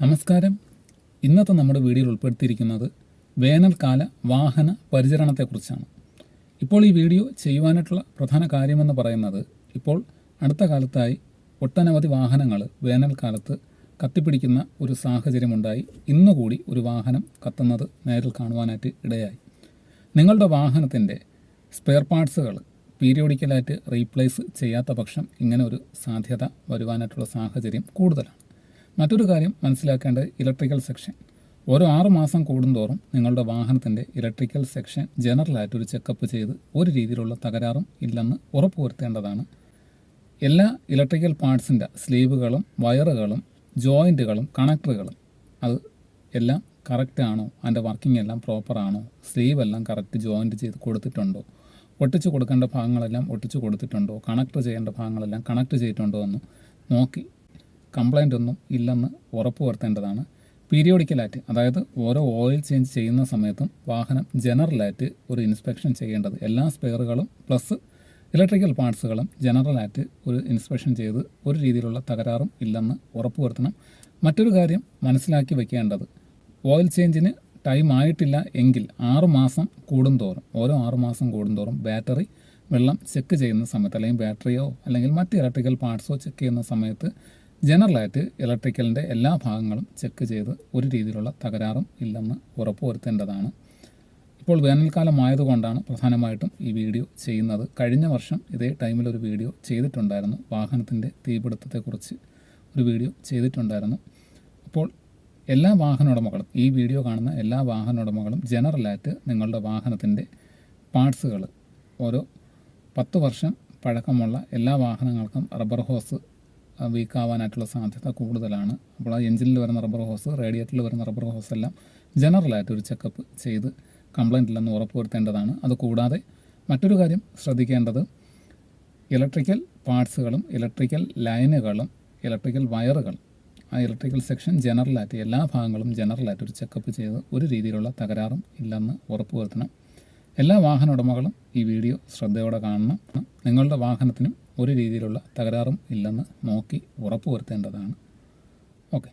നമസ്കാരം. ഇന്നത്തെ നമ്മുടെ വീഡിയോയിൽ ഉൾപ്പെടുത്തിയിരിക്കുന്നത് വേനൽക്കാല വാഹന പരിചരണത്തെക്കുറിച്ചാണ്. ഇപ്പോൾ ഈ വീഡിയോ ചെയ്യുവാനായിട്ടുള്ള പ്രധാന കാര്യമെന്ന് പറയുന്നത് ഇപ്പോൾ അടുത്ത കാലത്തായി ഒട്ടനവധി വാഹനങ്ങൾ വേനൽക്കാലത്ത് കത്തിപ്പിടിക്കുന്ന ഒരു സാഹചര്യമുണ്ടായി. ഇന്നുകൂടി ഒരു വാഹനം കത്തുന്നത് നേരിൽ കാണുവാനായിട്ട് ഇടയായി. നിങ്ങളുടെ വാഹനത്തിന്റെ സ്പെയർ പാർട്സുകൾ പീരിയോഡിക്കലായിട്ട് റീപ്ലേസ് ചെയ്യാത്ത പക്ഷം ഇങ്ങനെ ഒരു സാധ്യത വരുവാനായിട്ടുള്ള സാഹചര്യം കൂടുതലാണ്. മറ്റൊരു കാര്യം മനസ്സിലാക്കേണ്ടത് ഇലക്ട്രിക്കൽ സെക്ഷൻ ഓരോ ആറ് മാസം കൂടുന്തോറും നിങ്ങളുടെ വാഹനത്തിന്റെ ഇലക്ട്രിക്കൽ സെക്ഷൻ ജനറലായിട്ട് ഒരു ചെക്കപ്പ് ചെയ്ത് ഒരു രീതിയിലുള്ള തകരാറും ഇല്ലെന്ന് ഉറപ്പുവരുത്തേണ്ടതാണ്. എല്ലാ ഇലക്ട്രിക്കൽ പാർട്സിന്റെ സ്ലീവുകളും വയറുകളും ജോയിന്റുകളും കണക്ടറുകളും അത് എല്ലാം കറക്റ്റ് ആണോ? അതിന്റെ വർക്കിംഗ് എല്ലാം പ്രോപ്പർ ആണോ? സ്ലീവ് എല്ലാം കറക്റ്റ് ജോയിന്റ് ചെയ്ത് കൊടുത്തിട്ടുണ്ടോ? ഒട്ടിച്ച് കൊടുക്കേണ്ട ഭാഗങ്ങളെല്ലാം ഒട്ടിച്ച് കൊടുത്തിട്ടുണ്ടോ? കണക്ട് ചെയ്യേണ്ട ഭാഗങ്ങളെല്ലാം കണക്ട് ചെയ്തിട്ടുണ്ടോ എന്ന് നോക്കി കംപ്ലൈന്റ് ഒന്നും ഇല്ലെന്ന് ഉറപ്പ് വരുത്തേണ്ടതാണ്. പീരിയോഡിക്കലായിട്ട് അതായത് ഓരോ ഓയിൽ ചേഞ്ച് ചെയ്യുന്ന സമയത്തും വാഹനം ജനറൽ ജനറലായിട്ട് ഒരു ഇൻസ്പെക്ഷൻ ചെയ്യേണ്ടത്. എല്ലാ സ്പെയറുകളും പ്ലസ് ഇലക്ട്രിക്കൽ പാർട്സുകളും ജനറൽ ജനറലായിട്ട് ഒരു ഇൻസ്പെക്ഷൻ ചെയ്ത് ഒരു രീതിയിലുള്ള തകരാറും ഇല്ലെന്ന് ഉറപ്പുവരുത്തണം മറ്റൊരു കാര്യം മനസ്സിലാക്കി വെക്കേണ്ടത്. ഓയിൽ ചേഞ്ചിന് ടൈം ആയിട്ടില്ല എങ്കിൽ ആറുമാസം കൂടുന്തോറും ഓരോ ആറുമാസം കൂടുന്തോറും ബാറ്ററി വെള്ളം ചെക്ക് ചെയ്യുന്ന സമയത്ത് അല്ലെങ്കിൽ ബാറ്ററിയോ അല്ലെങ്കിൽ മറ്റ് ഇലക്ട്രിക്കൽ പാർട്സോ ചെക്ക് ചെയ്യുന്ന സമയത്ത് ജനറലായിട്ട് ഇലക്ട്രിക്കലിന്റെ എല്ലാ ഭാഗങ്ങളും ചെക്ക് ചെയ്ത് ഒരു രീതിയിലുള്ള തകരാറും ഇല്ലെന്ന് ഉറപ്പുവരുത്തേണ്ടതാണ്. ഇപ്പോൾ വേനൽക്കാലമായതുകൊണ്ടാണ് പ്രധാനമായിട്ടും ഈ വീഡിയോ ചെയ്യുന്നത്. കഴിഞ്ഞ വർഷം ഇതേ ടൈമിൽ ഒരു വീഡിയോ ചെയ്തിട്ടുണ്ടായിരുന്നു. വാഹനത്തിന്റെ തീപിടുത്തത്തെക്കുറിച്ച് ഒരു വീഡിയോ ചെയ്തിട്ടുണ്ടായിരുന്നു. അപ്പോൾ എല്ലാ വാഹന ഉടമകളും ഈ വീഡിയോ കാണുന്ന എല്ലാ വാഹന ഉടമകളും ജനറലായിട്ട് നിങ്ങളുടെ വാഹനത്തിന്റെ പാർട്സുകൾ ഓരോ പത്ത് വർഷം പഴക്കമുള്ള എല്ലാ വാഹനങ്ങൾക്കും റബ്ബർ ഹോസ് വീക്കാവാനായിട്ടുള്ള സാധ്യത കൂടുതലാണ്. അപ്പോൾ ആ എഞ്ചിനിൽ വരുന്ന റബ്ബർ ഹോസ് റേഡിയേറ്ററിൽ വരുന്ന റബ്ബർ ഹോസ് എല്ലാം ജനറലായിട്ട് ഒരു ചെക്കപ്പ് ചെയ്ത് കംപ്ലൈന്റ് ഇല്ലെന്ന് ഉറപ്പുവരുത്തേണ്ടതാണ്. അതുകൂടാതെ മറ്റൊരു കാര്യം ശ്രദ്ധിക്കേണ്ടത് ഇലക്ട്രിക്കൽ പാർട്സുകളും ഇലക്ട്രിക്കൽ ലൈനുകളും ഇലക്ട്രിക്കൽ വയറുകൾ ആ ഇലക്ട്രിക്കൽ സെക്ഷൻ ജനറലായിട്ട് എല്ലാ ഭാഗങ്ങളും ജനറലായിട്ട് ഒരു ചെക്കപ്പ് ചെയ്ത് ഒരു രീതിയിലുള്ള തകരാറും ഇല്ലെന്ന് ഉറപ്പുവരുത്തണം. എല്ലാ വാഹന ഉടമകളും ഈ വീഡിയോ ശ്രദ്ധയോടെ കാണണം. നിങ്ങളുടെ വാഹനത്തിനും ഒരു രീതിയിലുള്ള തകരാറും ഇല്ലെന്ന് നോക്കി ഉറപ്പുവരുത്തേണ്ടതാണ്. ഓക്കെ.